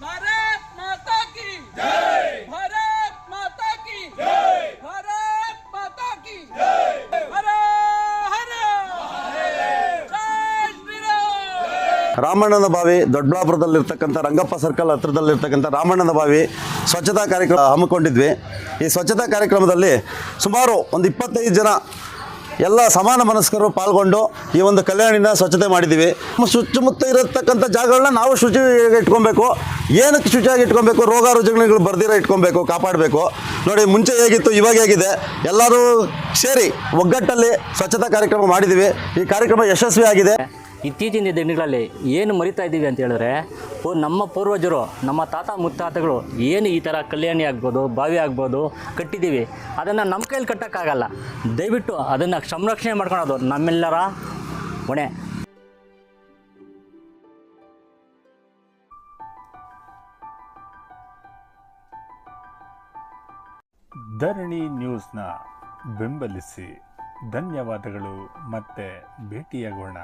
भारत माता की जय भारत माता की जय भारत माता की जय हर हर जय श्री राम ರಾಮಣ್ಣನ ಬಾವಿ ದೊಡ್ಡಬಳ್ಳಾಪುರದಲ್ಲಿರ್ತಕ್ಕಂಥ ರಂಗಪ್ಪ ಸರ್ಕಲ್ ಹತ್ರದಲ್ಲಿರ್ತಕ್ಕಂಥ ರಾಮಣ್ಣನ ಬಾವಿ ಸ್ವಚ್ಛತಾ ಕಾರ್ಯಕ್ರಮ ಹಮ್ಮಿಕೊಂಡಿದ್ವಿ ಈ ಸ್ವಚ್ಛತಾ ಕಾರ್ಯಕ್ರಮದಲ್ಲಿ ಸುಮಾರು ಒಂದು ಇಪ್ಪತ್ತೈದು ಜನ ಎಲ್ಲ ಸಮಾನ ಮನಸ್ಕರು ಪಾಲ್ಗೊಂಡು ಈ ಒಂದು ಕಲ್ಯಾಣಿನ ಸ್ವಚ್ಛತೆ ಮಾಡಿದ್ದೀವಿ. ಸುತ್ತಮುತ್ತ ಇರತಕ್ಕಂಥ ಜಾಗಗಳನ್ನ ನಾವು ಶುಚಿಯಾಗಿ ಇಟ್ಕೊಬೇಕು. ಏನಕ್ಕೆ ಶುಚಿಯಾಗಿ ಇಟ್ಕೊಬೇಕು? ರೋಗ ರುಜಿನಗಳು ಬರ್ದಿರ ಇಟ್ಕೊಬೇಕು, ಕಾಪಾಡಬೇಕು. ನೋಡಿ, ಮುಂಚೆ ಹೇಗಿತ್ತು, ಇವಾಗ ಹೇಗಿದೆ? ಎಲ್ಲರೂ ಸೇರಿ ಒಗ್ಗಟ್ಟಲ್ಲಿ ಸ್ವಚ್ಛತಾ ಕಾರ್ಯಕ್ರಮ ಮಾಡಿದ್ದೀವಿ. ಈ ಕಾರ್ಯಕ್ರಮ ಯಶಸ್ವಿ ಆಗಿದೆ ಇತ್ತೀಚಿನ ದಿನಗಳಲ್ಲಿ ಏನು ಮರಿತಾ ಇದ್ದೀವಿ ಅಂತ ಹೇಳಿದ್ರೆ ನಮ್ಮ ಪೂರ್ವಜರು, ನಮ್ಮ ತಾತ ಮುತ್ತಾತಗಳು ಏನು ಈ ಥರ ಕಲ್ಯಾಣಿ ಆಗ್ಬೋದು, ಬಾವಿ ಆಗ್ಬೋದು ಕಟ್ಟಿದ್ದೀವಿ. ಅದನ್ನು ನಮ್ಮ ಕೈಯಲ್ಲಿ ಕಟ್ಟೋಕ್ಕಾಗಲ್ಲ. ದಯವಿಟ್ಟು ಅದನ್ನು ಸಂರಕ್ಷಣೆ ಮಾಡ್ಕೊಳೋದು ನಮ್ಮೆಲ್ಲರ ಹೊಣೆ. ಧರಣಿ ನ್ಯೂಸ್ನ ಬೆಂಬಲಿಸಿ ಧನ್ಯವಾದಗಳು ಮತ್ತೆ ಭೇಟಿಯಾಗೋಣ.